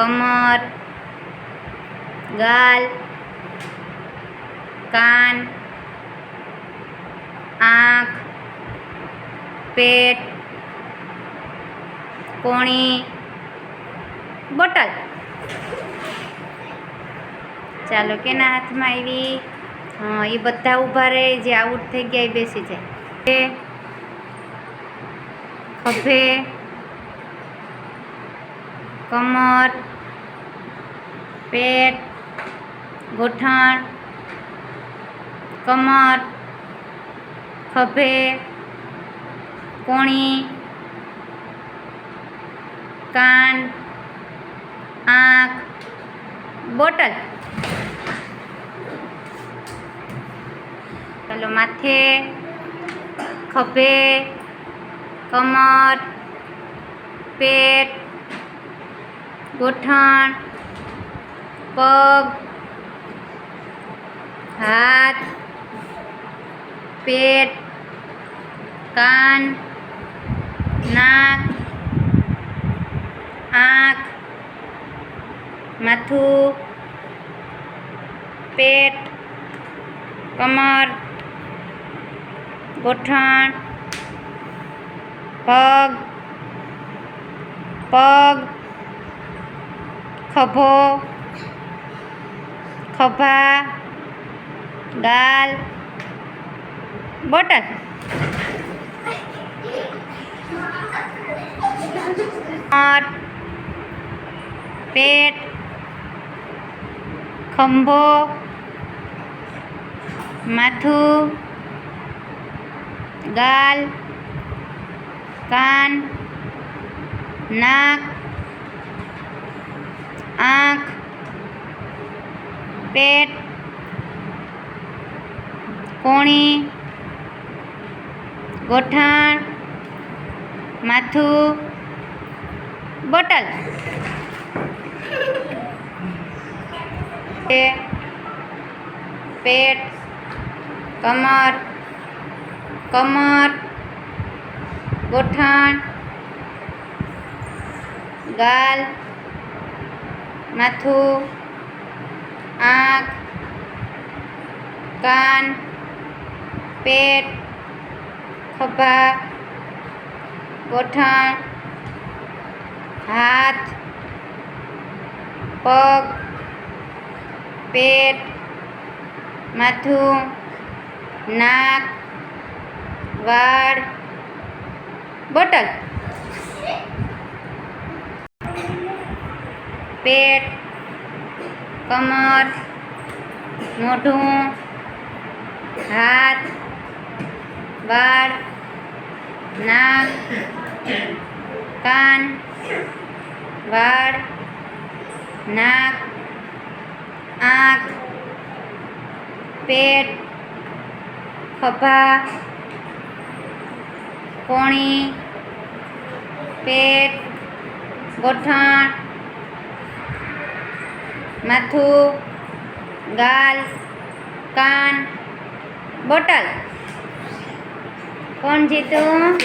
કમર, ગાલ, કાન, આંખ, પેટ, કોણી, બોટલ. ચાલો કેના હાથમાં આવી? એ બધા ઊભા રહે, જે આઉટ થઈ ગયા એ બેસી જાય. ખભે કમર પેટ ગોઠણ કમર ખભે કોણી કાન આંખ બોટલ. ચાલો માથે ખભે કમર પેટ ગોઠણ પગ હાથ પેટ કાન નાક આંખ માથું પેટ કમર ગોઠણ પગ પગ ખભો ખભા ગાલ બોટલ કમર પેટ ખંભો માથું ગાલ કાન નાક આંખ પેટ કોણી ગોઠણ માથું બોટલ એ પેટ કમર કમર ગોઠણ ગાલ માથું આંખ કાન પેટ ખભા ગોઠણ હાથ પગ પેટ માથું નાક વાળ બોટલ. પેટ, કમર, મોઢું, હાથ, વાળ, નાક, કાન, વાળ, નાક, આંખ, પેટ, ખભા, કોણી, પેટ, ગોઠણ માથું ગાલ કાન બોટલ. કોણ જીતું?